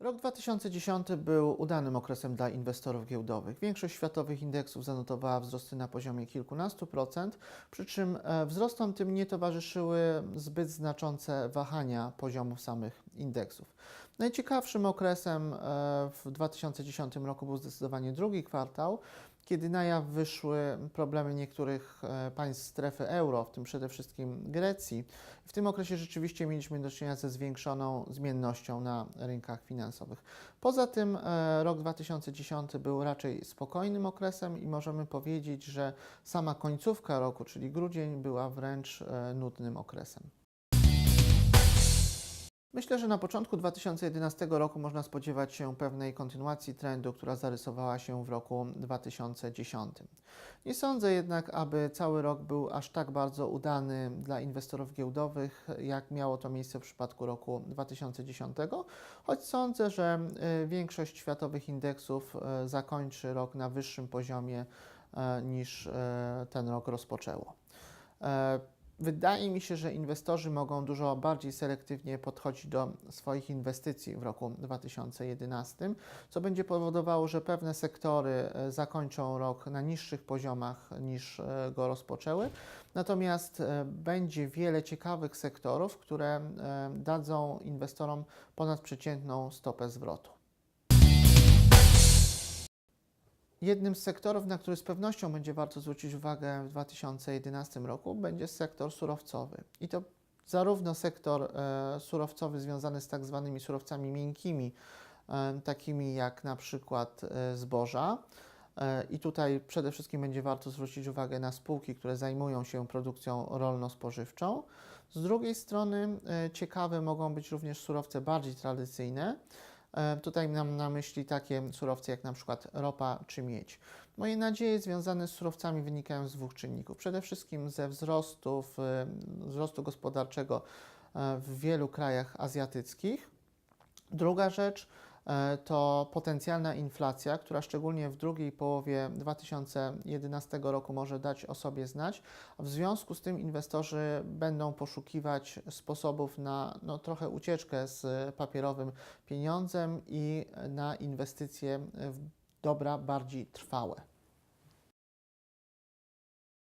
Rok 2010 był udanym okresem dla inwestorów giełdowych. Większość światowych indeksów zanotowała wzrosty na poziomie kilkunastu procent, przy czym e, wzrostom tym nie towarzyszyły zbyt znaczące wahania poziomów samych indeksów. Najciekawszym okresem e, w 2010 roku był zdecydowanie drugi kwartał, kiedy na jaw wyszły problemy niektórych e, państw strefy euro, w tym przede wszystkim Grecji. W tym okresie rzeczywiście mieliśmy do czynienia ze zwiększoną zmiennością na rynkach finansowych. Poza tym e, rok 2010 był raczej spokojnym okresem i możemy powiedzieć, że sama końcówka roku, czyli grudzień, była wręcz nudnym okresem. Myślę, że na początku 2011 roku można spodziewać się pewnej kontynuacji trendu, która zarysowała się w roku 2010. Nie sądzę jednak, aby cały rok był aż tak bardzo udany dla inwestorów giełdowych, jak miało to miejsce w przypadku roku 2010, choć sądzę, że y, większość światowych indeksów y, zakończy rok na wyższym poziomie e, niż e, ten rok rozpoczęło. Wydaje mi się, że inwestorzy mogą dużo bardziej selektywnie podchodzić do swoich inwestycji w roku 2011, co będzie powodowało, że pewne sektory e, zakończą rok na niższych poziomach niż e, go rozpoczęły. Natomiast e, będzie wiele ciekawych sektorów, które dadzą inwestorom ponadprzeciętną stopę zwrotu. Jednym z sektorów, na który z pewnością będzie warto zwrócić uwagę w 2011 roku, będzie sektor surowcowy. I to zarówno sektor e, surowcowy związany z tak zwanymi surowcami miękkimi, e, takimi jak na przykład e, zboża. E, I tutaj przede wszystkim będzie warto zwrócić uwagę na spółki, które zajmują się produkcją rolno-spożywczą. Z drugiej strony e, ciekawe mogą być również surowce bardziej tradycyjne. E, Tutaj mam na myśli takie surowce jak na przykład ropa czy miedź. Moje nadzieje związane z surowcami wynikają z dwóch czynników. Przede wszystkim ze wzrostów, e, wzrostu gospodarczego e, w wielu krajach azjatyckich. Druga rzecz to potencjalna inflacja, która szczególnie w drugiej połowie 2011 roku może dać o sobie znać. W związku z tym inwestorzy będą poszukiwać sposobów na no, trochę ucieczkę z papierowym pieniądzem i na inwestycje w dobra bardziej trwałe.